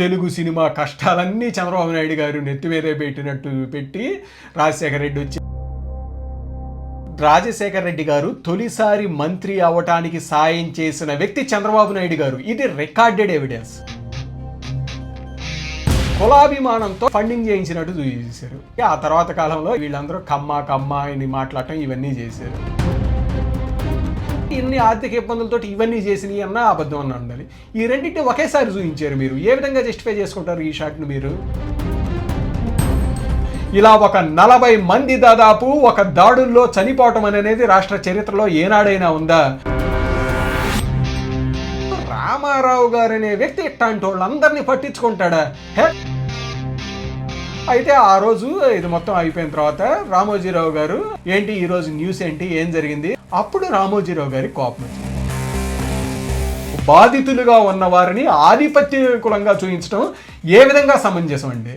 Telugu cinema కష్టాలన్నీ చంద్రబాబు నాయుడు గారు నెత్తిమీద పెట్టినట్టు పెట్టి రాజశేఖర రెడ్డి వచ్చి రాజశేఖర రెడ్డి గారు తొలిసారి మంత్రి అవటానికి సాయం చేసిన వ్యక్తి చంద్రబాబు నాయుడు గారు. ఇది రికార్డెడ్ ఎవిడెన్స్. కులాభిమానంతో ఫండింగ్ చేయించినట్టు చూసేశారు. ఆ తర్వాత కాలంలో వీళ్ళందరూ కమ్మ కమ్మ అని మాట్లాడటం ఇవన్నీ చేశారు. ఇన్ని ఆర్థిక ఇబ్బందులతో ఇవన్నీ చేసినవి అన్న అబద్ధం అన్న ఉండాలి ఈ రెండింటిని ఒకేసారి చూపించారు మీరు. ఏ విధంగా జస్టిఫై చేసుకుంటారు ఈ షాట్ను మీరు? ఇలా ఒక నలభై మంది దాదాపు ఒక దాడుల్లో చనిపోవటం అనేది రాష్ట్ర చరిత్రలో ఏనాడైనా ఉందా? రామారావు గారు అనే వ్యక్తి ఇట్లాంటి వాళ్ళందరినీ పట్టించుకుంటాడా? హే! అయితే ఆ రోజు ఇది మొత్తం అయిపోయిన తర్వాత రామోజీరావు గారు ఏంటి ఈ రోజు న్యూస్ ఏంటి ఏం జరిగింది? అప్పుడు రామోజీరావు గారి కోపం బాధితులుగా ఉన్న వారిని ఆధిపత్య కులంగా చూపించడం ఏ విధంగా సమంజసం అండి